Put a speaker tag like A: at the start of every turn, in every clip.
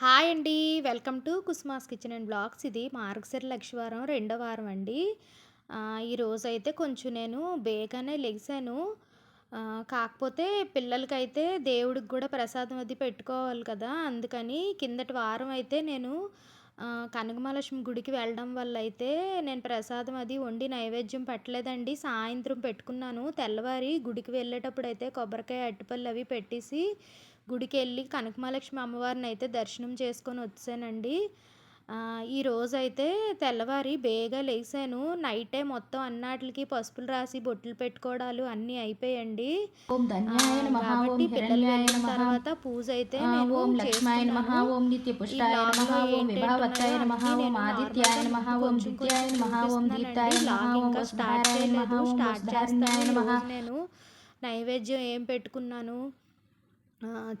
A: Hi అండి. Welcome to Kusma's kitchen and blogs. ఇది మార్గశిర లక్షవారం రెండో వారం అండి. ఈరోజైతే కొంచెం నేను బేగానే లెగిసాను కాకపోతే పిల్లలకైతే దేవుడికి కూడా ప్రసాదం అది పెట్టుకోవాలి కదా. అందుకని కిందటి వారం అయితే నేను కనకమహాలక్ష్మి గుడికి వెళ్ళడం వల్ల అయితే నేను ప్రసాదం అది వండి నైవేద్యం పెట్టలేదండి. సాయంత్రం పెట్టుకున్నాను. తెల్లవారి గుడికి వెళ్ళేటప్పుడు అయితే కొబ్బరికాయ అట్టిపళ్ళు అవి పెట్టేసి గుడికి వెళ్ళి కనకమహాలక్ష్మి అమ్మవారిని అయితే దర్శనం చేసుకొని వచ్చానండి. ఈ రోజైతే తెల్లవారి బేగా లేసాను. నైటే మొత్తం అన్నాటికి పసుపులు రాసి బొట్లు పెట్టుకోవడాలు అన్నీ అయిపోయండి. కాబట్టి పిల్లలు వెళ్ళిన తర్వాత పూజ అయితే
B: ఓం
A: స్టార్ట్ చేయలేదు. స్టార్ట్ చేస్తాను నేను నైవేద్యం ఏం పెట్టుకున్నాను?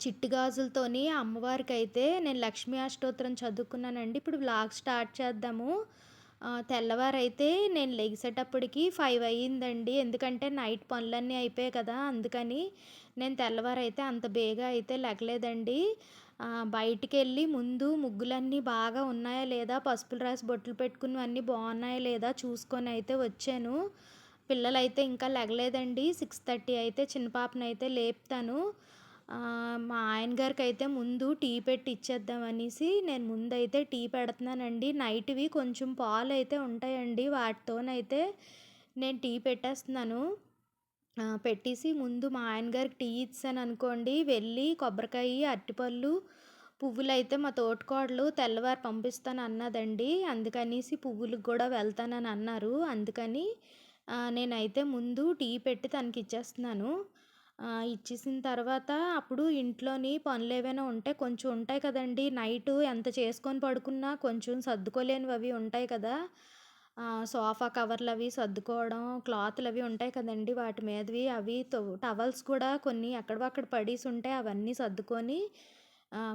A: చిట్టి గాజులతోని అమ్మవారికి అయితే నేను లక్ష్మీ అష్టోత్తరం చదువుకున్నానండి. ఇప్పుడు వ్లాగ్ స్టార్ట్ చేద్దాము. తెల్లవారైతే నేను లెగిసేటప్పటికి ఫైవ్ అయ్యిందండి. ఎందుకంటే నైట్ పనులన్నీ అయిపోయాయి కదా అందుకని నేను తెల్లవారైతే అంత బేగా అయితే లెగలేదండి. బయటికి వెళ్ళి ముందు ముగ్గులన్నీ బాగా ఉన్నాయా లేదా పసుపులు రాసి బొట్లు పెట్టుకున్నవన్నీ బాగున్నాయా లేదా చూసుకొని అయితే వచ్చాను. పిల్లలైతే ఇంకా లెగలేదండి. సిక్స్ థర్టీ అయితే చిన్న పాపనైతే లేపుతాను. మా ఆయన గారికి అయితే ముందు టీ పెట్టి ఇచ్చేద్దాం అనేసి నేను ముందైతే టీ పెడుతున్నానండి. నైట్వి కొంచెం పాలు అయితే ఉంటాయండి. వాటితోనైతే నేను టీ పెట్టేస్తున్నాను. పెట్టేసి ముందు మా ఆయన గారికి టీ ఇచ్చాను అనుకోండి. వెళ్ళి కొబ్బరికాయ అరటిపళ్ళు పువ్వులు అయితే మా తోటకోడలు తెల్లవారు పంపిస్తాను అన్నదండి. అందుకనేసి పువ్వులకు కూడా వెళ్తానని అన్నారు. అందుకని నేనైతే ముందు టీ పెట్టి తనకి ఇచ్చేస్తున్నాను ఇచ్చేసిన తర్వాత అప్పుడు ఇంట్లోని పనులు ఏవైనా ఉంటే కొంచెం ఉంటాయి కదండి. నైట్ ఎంత చేసుకొని పడుకున్నా కొంచెం సర్దుకోలేనివి అవి ఉంటాయి కదా. సోఫా కవర్లు అవి సర్దుకోవడం క్లాత్లు అవి ఉంటాయి కదండి వాటి మీదవి. అవి టవల్స్ కూడా కొన్ని ఎక్కడవక్కడ పడేసి ఉంటాయి అవన్నీ సర్దుకొని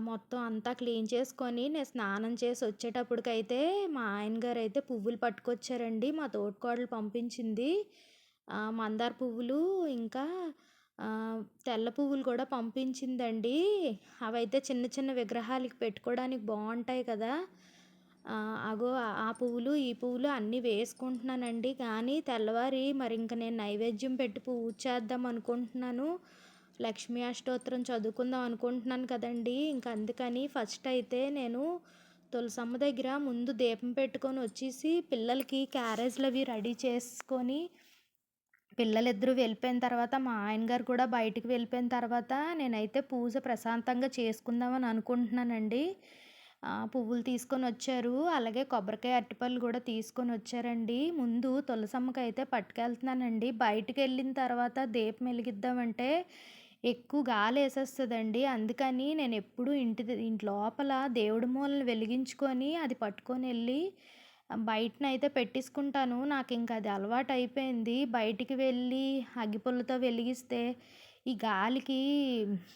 A: మొత్తం అంతా క్లీన్ చేసుకొని నేను స్నానం చేసి వచ్చేటప్పటికైతే మా ఆయన గారు అయితే పువ్వులు పట్టుకొచ్చారండి. మా తోటికోడలు పంపించింది. మందార పువ్వులు ఇంకా తెల్ల పువ్వులు కూడా పంపించిందండి. అవైతే చిన్న చిన్న విగ్రహాలకి పెట్టుకోవడానికి బాగుంటాయి కదా. అగో ఆ పువ్వులు ఈ పువ్వులు అన్నీ వేసుకుంటున్నానండి. కానీ తెల్లవారి మరి ఇంక నేను నైవేద్యం పెట్టి పూజ చేద్దాం అనుకుంటున్నాను. లక్ష్మీ అష్టోత్తరం చదువుకుందాం అనుకుంటున్నాను కదండి. ఇంక అందుకని ఫస్ట్ అయితే నేను తులసమ్మ దగ్గర ముందు దీపం పెట్టుకొని వచ్చేసి పిల్లలకి క్యారేజ్లు అవి రెడీ చేసుకొని పిల్లలిద్దరూ వెళ్ళిపోయిన తర్వాత మా ఆయన గారు కూడా బయటికి వెళ్ళిపోయిన తర్వాత నేనైతే పూజ ప్రశాంతంగా చేసుకుందామని అనుకుంటున్నానండి. పువ్వులు తీసుకొని వచ్చారు. అలాగే కొబ్బరికాయ అరటిపళ్ళు కూడా తీసుకొని వచ్చారండి. ముందు తులసమ్మకి అయితే పట్టుకెళ్తున్నానండి. బయటికి వెళ్ళిన తర్వాత దీపం వెలిగిద్దామంటే ఎక్కువ గాలి వేసేస్తుందండి. అందుకని నేను ఎప్పుడు ఇంటి ఇంటి లోపల దేవుడి మూలను వెలిగించుకొని అది పట్టుకొని వెళ్ళి బయటనైతే పెట్టేసుకుంటాను. నాకు ఇంకా అది అలవాటు అయిపోయింది బయటికి వెళ్ళి అగ్గిపుల్లతో వెలిగిస్తే ఈ గాలికి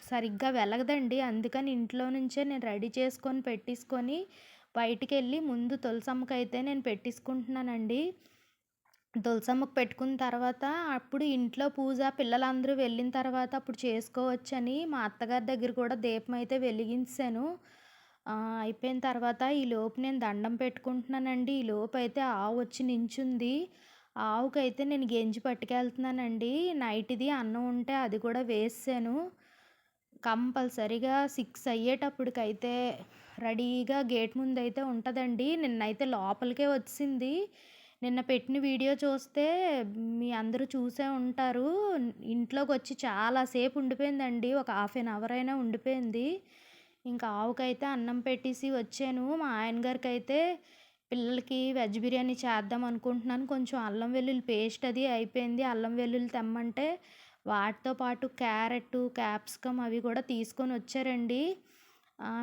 A: సరిగ్గా వెలగదండి. అందుకని ఇంట్లో నుంచే నేను రెడీ చేసుకొని పెట్టేసుకొని బయటికి వెళ్ళి ముందు తులసమ్మకి అయితే నేను పెట్టేసుకుంటున్నానండి. తులసమ్మకు పెట్టుకున్న తర్వాత అప్పుడు ఇంట్లో పూజ పిల్లలందరూ వెళ్ళిన తర్వాత అప్పుడు చేసుకోవచ్చని మా అత్తగారి దగ్గర కూడా దీపం అయితే వెలిగించాను. అయిపోయిన తర్వాత ఈ లోపు నేను దండం పెట్టుకుంటున్నానండి. ఈ లోపు అయితే ఆవు వచ్చి నించుంది. ఆవుకైతే నేను గెంజి పట్టుకెళ్తున్నానండి. నైట్ది అన్నం ఉంటే అది కూడా వేసాను కంపల్సరిగా సిక్స్ అయ్యేటప్పటికైతే రెడీగా గేట్ ముందు అయితే ఉంటుందండి. నిన్నైతే లోపలికే వచ్చింది. నిన్న పెట్టిన వీడియో చూస్తే మీ అందరూ చూసే ఉంటారు. ఇంట్లోకి వచ్చి చాలాసేపు ఉండిపోయిందండి. ఒక హాఫ్ ఎన్ అవర్ అయినా ఉండిపోయింది. ఇంకా ఆవుకైతే అన్నం పెట్టేసి వచ్చాను. మా ఆయన గారికి అయితే పిల్లలకి వెజ్ బిర్యానీ చేద్దాం అనుకుంటున్నాను. కొంచెం అల్లం వెల్లుల్లి పేస్ట్ అది అయిపోయింది. అల్లం వెల్లుల్లి తెమ్మంటే వాటితో పాటు క్యారెట్ క్యాప్సికమ్ అవి కూడా తీసుకొని వచ్చారండి.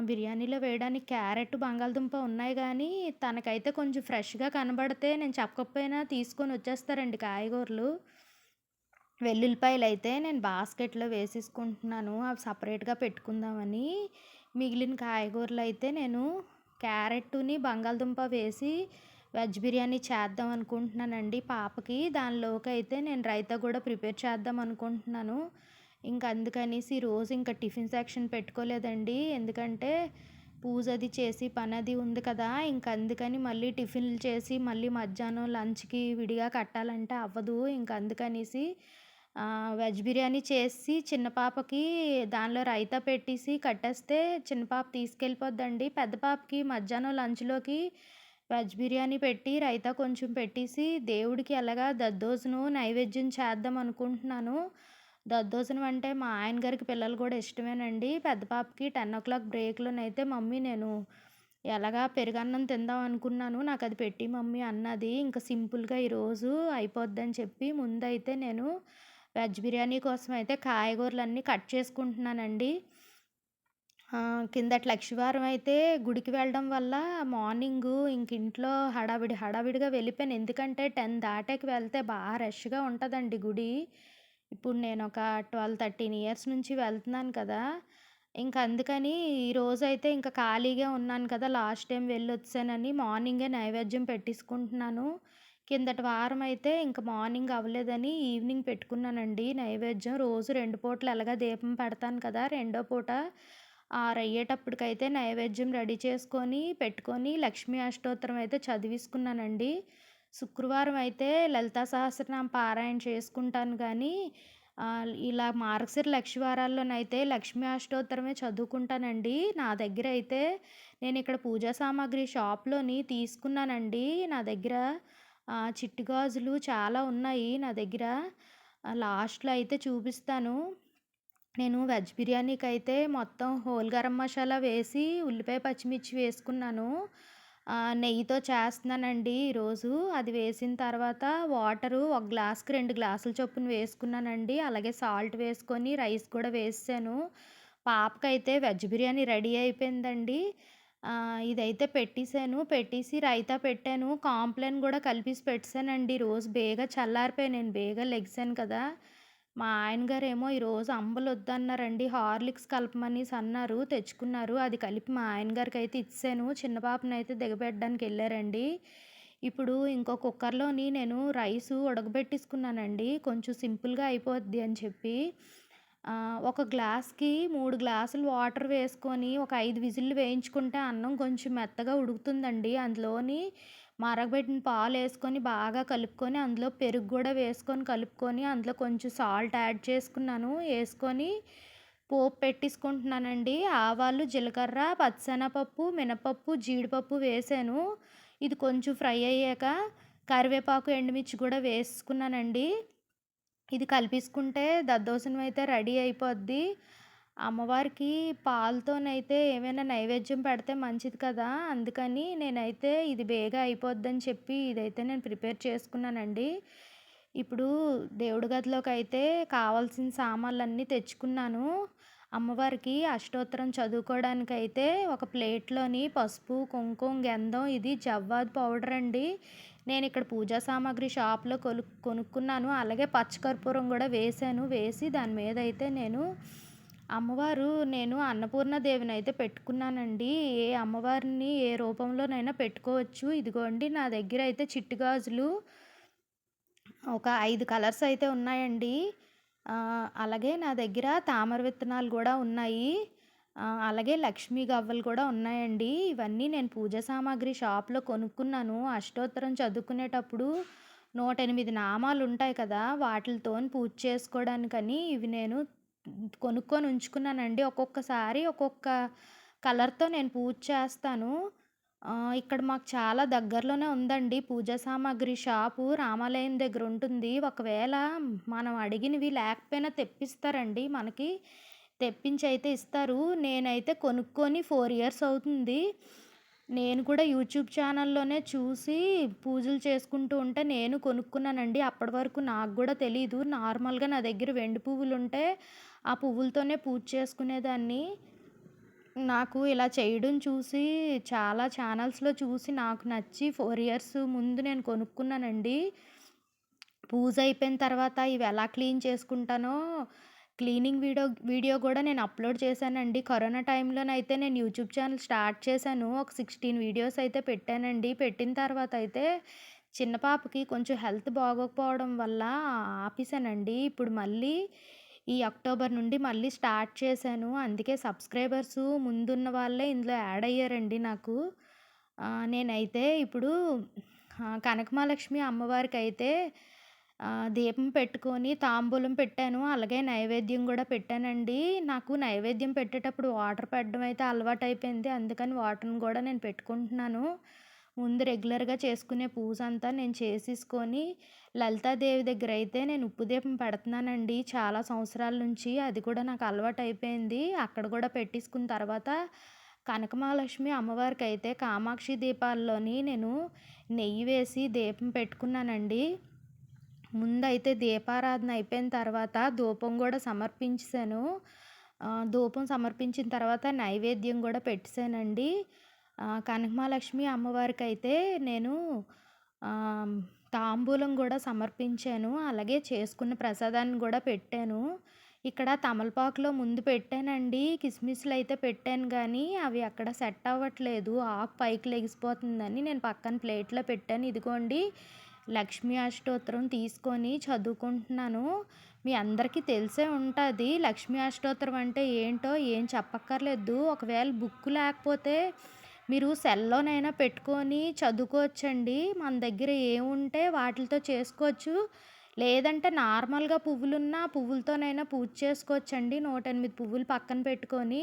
A: బిర్యానీలో వేయడానికి క్యారెట్ బంగాళదుంప ఉన్నాయి కానీ తనకైతే కొంచెం ఫ్రెష్గా కనబడితే నేను చెప్పకపోయినా తీసుకొని వచ్చేస్తారండి కాయగూరలు. వెల్లుల్లిపాయలు అయితే నేను బాస్కెట్లో వేసేసుకుంటున్నాను. అవి సపరేట్గా పెట్టుకుందామని. మిగిలిన కాయగూరలు అయితే నేను క్యారెట్ని బంగాళదుంప వేసి వెజ్ బిర్యానీ చేద్దాం అనుకుంటున్నానండి పాపకి. దానిలోకి అయితే నేను రైతా కూడా ప్రిపేర్ చేద్దాం అనుకుంటున్నాను. ఇంకా అందుకనేసి రోజు ఇంకా టిఫిన్ సెక్షన్ పెట్టుకోలేదండి. ఎందుకంటే పూజ అది చేసి పని అది ఉంది కదా. ఇంక అందుకని మళ్ళీ టిఫిన్లు చేసి మళ్ళీ మధ్యాహ్నం లంచ్కి విడిగా కట్టాలంటే అవ్వదు. ఇంక అందుకనేసి వెజ్ బిర్యానీ చేసి చిన్న పాపకి దానిలో రైతా పెట్టేసి కట్టేస్తే చిన్న పాప తీసుకెళ్ళిపోద్దండి. పెద్ద పాపకి మధ్యాహ్నం లంచ్లోకి వెజ్ బిర్యానీ పెట్టి రైతా కొంచెం పెట్టేసి దేవుడికి ఎలాగా దద్దోజును నైవేద్యం చేద్దాం అనుకుంటున్నాను. దద్దోజనం అంటే మా ఆయన గారికి పిల్లలు కూడా ఇష్టమేనండి. పెద్ద పాపకి టెన్ ఓ క్లాక్ బ్రేక్లోనైతే మమ్మీ నేను ఎలాగా పెరుగన్నం తిందాం అనుకున్నాను. నాకు అది పెట్టి మమ్మీ అన్నది ఇంకా సింపుల్గా ఈరోజు అయిపోద్దని చెప్పి ముందైతే నేను వెజ్ బిర్యానీ కోసం అయితే కాయగూరలన్నీ కట్ చేసుకుంటున్నానండి. ఆ, కిందటి లక్షవారం అయితే గుడికి వెళ్ళడం వల్ల మార్నింగ్ ఇంక ఇంట్లో హడావిడి హడావిడిగా వెళ్ళిపోయాను. ఎందుకంటే టెన్ దాటాకి వెళ్తే బాగా రష్గా ఉంటుందండి గుడి. ఇప్పుడు నేను ఒక ట్వెల్వ్ థర్టీన్ ఇయర్స్ నుంచి వెళ్తున్నాను కదా. ఇంకా అందుకని ఈరోజు అయితే ఇంకా ఖాళీగా ఉన్నాను కదా. లాస్ట్ టైం వెళ్ళి వచ్చానని మార్నింగే నైవేద్యం పెట్టేసుకుంటున్నాను కిందటి వారం అయితే ఇంకా మార్నింగ్ అవ్వలేదని ఈవినింగ్ పెట్టుకున్నానండి. నైవేద్యం రోజు రెండు పూటలు ఎలాగా దీపం పెడతాను కదా రెండో పూట ఆరు అయ్యేటప్పటికైతే నైవేద్యం రెడీ చేసుకొని పెట్టుకొని లక్ష్మీ అష్టోత్తరం అయితే చదివిసుకున్నానండి. శుక్రవారం అయితే లలితా సహస్రనామ పారాయణ చేసుకుంటాను కానీ ఇలా మార్గశిర లక్షవారాల్లోనైతే లక్ష్మీ అష్టోత్తరమే చదువుకుంటానండి. నా దగ్గర అయితే నేను ఇక్కడ పూజా సామాగ్రి షాప్లోని తీసుకున్నానండి. నా దగ్గర చిట్టి గాజులు చాలా ఉన్నాయి నా దగ్గర. లాస్ట్లో అయితే చూపిస్తాను. నేను వెజ్ బిర్యానీకి అయితే మొత్తం హోల్ గరం మసాలా వేసి ఉల్లిపాయ పచ్చిమిర్చి వేసుకున్నాను. నెయ్యితో చేస్తున్నానండి ఈరోజు. అది వేసిన తర్వాత వాటరు ఒక గ్లాస్కి రెండు గ్లాసుల చొప్పున వేసుకున్నానండి. అలాగే సాల్ట్ వేసుకొని రైస్ కూడా వేసాను. పాపకైతే వెజ్ బిర్యానీ రెడీ అయిపోయిందండి. ఇదైతే పెట్టేశాను. పెట్టేసి రైతా పెట్టాను. కాంప్లైన్ కూడా కలిపేసి పెట్టానండి. రోజు బేగా చల్లారిపోయాను. నేను బేగా లెగ్సాను కదా. మా ఆయన గారు ఏమో ఈరోజు అంబలు వద్దన్నారండి. హార్లిక్స్ కలపమని అన్నారు. తెచ్చుకున్నారు. అది కలిపి మా ఆయన గారికి అయితే ఇచ్చాను చిన్న పాపని అయితే దిగబెట్టడానికి వెళ్ళారండి. ఇప్పుడు ఇంకో కుక్కర్లోని నేను రైసు ఉడకబెట్టేసుకున్నానండి. కొంచెం సింపుల్గా అయిపోద్ది అని చెప్పి. ఒక గ్లాస్కి మూడు గ్లాసులు వాటర్ వేసుకొని ఒక ఐదు విజిల్లు వేయించుకుంటే అన్నం కొంచెం మెత్తగా ఉడుకుతుందండి. అందులోని మరగబెట్టిన పాలు వేసుకొని బాగా కలుపుకొని అందులో పెరుగు కూడా వేసుకొని కలుపుకొని అందులో కొంచెం సాల్ట్ యాడ్ చేసుకున్నాను. వేసుకొని పోపు పెట్టేసుకుంటున్నానండి. ఆవాలు జీలకర్ర పచ్చనపప్పు మినపప్పు జీడిపప్పు వేసాను. ఇది కొంచెం ఫ్రై అయ్యాక కరివేపాకు ఎండుమిర్చి కూడా వేసుకున్నానండి. ఇది కలిపేసుకుంటే దద్దోజనం అయితే రెడీ అయిపోద్ది. అమ్మవారికి పాలతోనైతే ఏమైనా నైవేద్యం పెడితే మంచిది కదా. అందుకని నేనైతే ఇది బేగా అయిపోద్దని చెప్పి ఇదైతే నేను ప్రిపేర్ చేసుకున్నానండి. ఇప్పుడు దేవుడి గదిలోకి అయితే కావాల్సిన సామాన్లన్నీ తెచ్చుకున్నాను. అమ్మవారికి అష్టోత్తరం చదువుకోవడానికి అయితే ఒక ప్లేట్లోని పసుపు కుంకుమ గంధం ఇది జవ్వాది పౌడర్ అండి. నేను ఇక్కడ పూజా సామాగ్రి షాప్లో కొను కొనుక్కున్నాను. అలాగే పచ్చకర్పూరం కూడా వేసాను వేసి దాని మీద అయితే నేను అమ్మవారు నేను అన్నపూర్ణ దేవిని అయితే పెట్టుకున్నానండి. ఏ అమ్మవారిని ఏ రూపంలోనైనా పెట్టుకోవచ్చు. ఇదిగోండి నా దగ్గర అయితే చిట్టు గాజులు ఒక ఐదు కలర్స్ అయితే ఉన్నాయండి. అలాగే నా దగ్గర తామర విత్తనాలు కూడా ఉన్నాయి. అలాగే లక్ష్మీ గవ్వలు కూడా ఉన్నాయండి. ఇవన్నీ నేను పూజ సామాగ్రి షాప్లో కొనుక్కున్నాను. అష్టోత్తరం చదువుకునేటప్పుడు నూట ఎనిమిది నామాలు ఉంటాయి కదా వాటితో పూజ చేసుకోవడానికని ఇవి నేను కొనుక్కొని ఉంచుకున్నానండి. ఒక్కొక్కసారి ఒక్కొక్క కలర్తో నేను పూజ చేస్తాను. ఇక్కడ మాకు చాలా దగ్గరలోనే ఉందండి. పూజా సామాగ్రి షాపు రామాలయం దగ్గర ఉంటుంది. ఒకవేళ మనం అడిగినవి లేకపోయినా తెప్పిస్తారండి. మనకి తెప్పించి అయితే ఇస్తారు. నేనైతే కొనుక్కొని ఫోర్ ఇయర్స్ అవుతుంది. నేను కూడా యూట్యూబ్ ఛానల్లోనే చూసి పూజలు చేసుకుంటూ ఉంటే నేను కొనుక్కున్నానండి. అప్పటి వరకు నాకు కూడా తెలియదు నార్మల్గా నా దగ్గర వెండి పువ్వులు ఉంటే ఆ పువ్వులతోనే పూజ చేసుకునేదాన్ని. నాకు ఇలా చేయడం చూసి చాలా ఛానల్స్లో చూసి నాకు నచ్చి ఫోర్ ఇయర్స్ ముందు నేను కొనుక్కున్నానండి. పూజ అయిపోయిన తర్వాత ఇవి ఎలా క్లీన్ చేసుకుంటానో క్లీనింగ్ వీడియో వీడియో కూడా నేను అప్లోడ్ చేశానండి. కరోనా టైంలోనైతే నేను యూట్యూబ్ ఛానల్ స్టార్ట్ చేశాను. ఒక సిక్స్టీన్ వీడియోస్ అయితే పెట్టానండి. పెట్టిన తర్వాత అయితే చిన్న పాపకి కొంచెం హెల్త్ బాగోకపోవడం వల్ల ఆపేశానండి. ఇప్పుడు మళ్ళీ ఈ అక్టోబర్ నుండి మళ్ళీ స్టార్ట్ చేశాను. అందుకే సబ్స్క్రైబర్స్ ముందున్న వాళ్ళే ఇందులో యాడ్ అయ్యారండి నాకు. నేనైతే ఇప్పుడు కనకమహాలక్ష్మి అమ్మవారికి అయితే దీపం పెట్టుకొని తాంబూలం పెట్టాను. అలాగే నైవేద్యం కూడా పెట్టానండి. నాకు నైవేద్యం పెట్టేటప్పుడు వాటర్ పెట్టడం అయితే అలవాటు అయిపోయింది అందుకని వాటర్ని కూడా నేను పెట్టుకుంటున్నాను. ముందు రెగ్యులర్గా చేసుకునే పూజ అంతా నేను చేసేసుకొని లలితాదేవి దగ్గర అయితే నేను ఉప్పు దీపం పెడుతున్నానండి. చాలా సంవత్సరాల నుంచి అది కూడా నాకు అలవాటు అయిపోయింది అక్కడ కూడా పెట్టేసుకున్న తర్వాత కనకమహాలక్ష్మి అమ్మవారికి అయితే కామాక్షి దీపాల్లోని నేను నెయ్యి వేసి దీపం పెట్టుకున్నానండి. ముందైతే దీపారాధన అయిపోయిన తర్వాత ధూపం కూడా సమర్పించాను ధూపం సమర్పించిన తర్వాత నైవేద్యం కూడా పెట్టేశానండి. కనకమహాలక్ష్మి అమ్మవారికి అయితే నేను తాంబూలం కూడా సమర్పించాను. అలాగే చేసుకున్న ప్రసాదాన్ని కూడా పెట్టాను. ఇక్కడ తమలపాకులో ముందు పెట్టానండి. కిస్మిస్లు అయితే పెట్టాను కానీ అవి అక్కడ సెట్ అవ్వట్లేదు. ఆకు పైకి లెగిసిపోతుందని నేను పక్కన ప్లేట్లో పెట్టాను. ఇదిగోండి లక్ష్మీ అష్టోత్తరం తీసుకొని చదువుకుంటున్నాను. మీ అందరికీ తెలిసే ఉంటుంది లక్ష్మీ అష్టోత్తరం అంటే ఏంటో ఏం చెప్పక్కర్లేదు. ఒకవేళ బుక్ లేకపోతే మీరు సెల్లోనైనా పెట్టుకొని చదువుకోవచ్చండి. మన దగ్గర ఏముంటే వాటితో చేసుకోవచ్చు. లేదంటే నార్మల్గా పువ్వులున్న పువ్వులతోనైనా పూజ చేసుకోవచ్చండి. నూట ఎనిమిది పువ్వులు పక్కన పెట్టుకొని.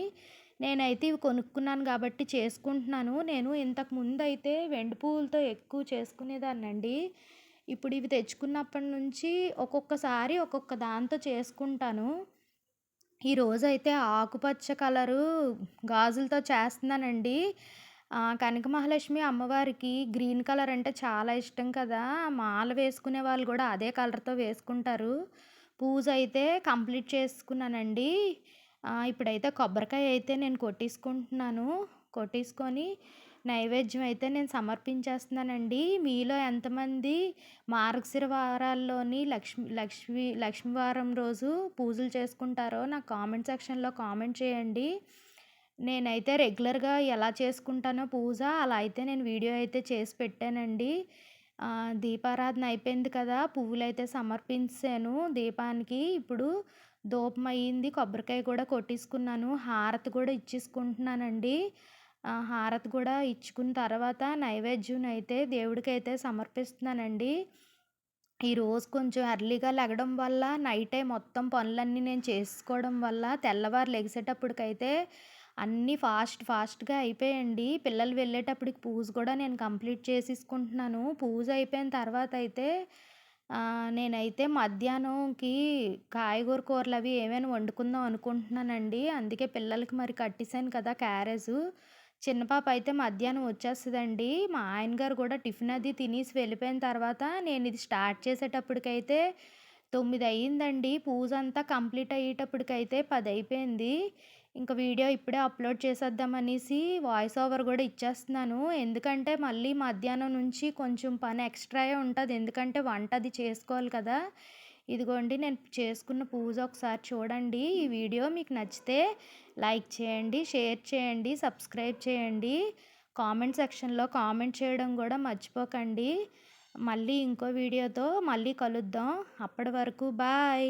A: నేనైతే ఇవి కొనుక్కున్నాను కాబట్టి చేసుకుంటున్నాను. నేను ఇంతకు ముందు అయితే వెండి పువ్వులతో ఎక్కువ చేసుకునేదాన్నండి. ఇప్పుడు ఇవి తెచ్చుకున్నప్పటి నుంచి ఒక్కొక్కసారి ఒక్కొక్క దాంతో చేసుకుంటాను. ఈరోజైతే ఆకుపచ్చ కలరు గాజులతో చేస్తున్నానండి. కనక మహాలక్ష్మి అమ్మవారికి గ్రీన్ కలర్ అంటే చాలా ఇష్టం కదా. మాల వేసుకునే వాళ్ళు కూడా అదే కలర్తో వేసుకుంటారు. పూజ అయితే కంప్లీట్ చేసుకున్నానండి. ఇప్పుడైతే కొబ్బరికాయ అయితే నేను కొట్టేసుకుంటున్నాను. కొట్టేసుకొని నైవేద్యం అయితే నేను సమర్పించేస్తున్నానండి. మీలో ఎంతమంది మార్గశిర వారాల్లోని లక్ష్మి లక్ష్మి లక్ష్మీవారం రోజు పూజలు చేసుకుంటారో నాకు కామెంట్ సెక్షన్లో కామెంట్ చేయండి. నేనైతే రెగ్యులర్గా ఎలా చేసుకుంటానో పూజ అలా అయితే నేను వీడియో అయితే చేసి పెట్టానండి. దీపారాధన అయిపోయింది కదా పువ్వులు అయితే సమర్పించాను దీపానికి. ఇప్పుడు దూపం అయ్యింది కొబ్బరికాయ కూడా కొట్టేసుకున్నాను హారతి కూడా ఇచ్చేసుకుంటున్నానండి. హారతి కూడా ఇచ్చుకున్న తర్వాత నైవేద్యం అయితే దేవుడికి అయితే సమర్పిస్తున్నానండి ఈరోజు కొంచెం ఎర్లీగా లెగడం వల్ల నైటే మొత్తం పనులన్నీ నేను చేసుకోవడం వల్ల తెల్లవారు లెగిసేటప్పటికైతే అన్నీ ఫాస్ట్ ఫాస్ట్గా అయిపోయండి పిల్లలు వెళ్ళేటప్పటికి పూజ కూడా నేను కంప్లీట్ చేసేసుకుంటున్నాను. పూజ అయిపోయిన తర్వాత అయితే నేనైతే మధ్యాహ్నంకి కాయగూర కూరలు అవి ఏమైనా వండుకుందాం అనుకుంటున్నానండి. అందుకే పిల్లలకి మరి కట్టేశాను కదా క్యారేజ్. చిన్న పాప అయితే మధ్యాహ్నం వచ్చేస్తుందండి. మా ఆయన గారు కూడా టిఫిన్ అది తినేసి వెళ్ళిపోయిన తర్వాత నేను ఇది స్టార్ట్ చేసేటప్పటికైతే తొమ్మిది అయ్యిందండి పూజ అంతా కంప్లీట్ అయ్యేటప్పటికైతే పది అయిపోయింది. ఇంకా వీడియో ఇప్పుడే అప్లోడ్ చేసేద్దామనేసి వాయిస్ ఓవర్ కూడా ఇచ్చేస్తున్నాను. ఎందుకంటే మళ్ళీ మధ్యాహ్నం నుంచి కొంచెం పని ఎక్స్ట్రాయే ఉంటుంది. ఎందుకంటే వంట అది చేసుకోవాలి కదా. ఇదిగోండి నేను చేసుకున్న పూజ ఒకసారి చూడండి. ఈ వీడియో మీకు నచ్చితే లైక్ చేయండి షేర్ చేయండి సబ్స్క్రైబ్ చేయండి. కామెంట్ సెక్షన్లో కామెంట్ చేయడం కూడా మర్చిపోకండి. మళ్ళీ ఇంకో వీడియోతో మళ్ళీ కలుద్దాం. అప్పటి వరకు బాయ్.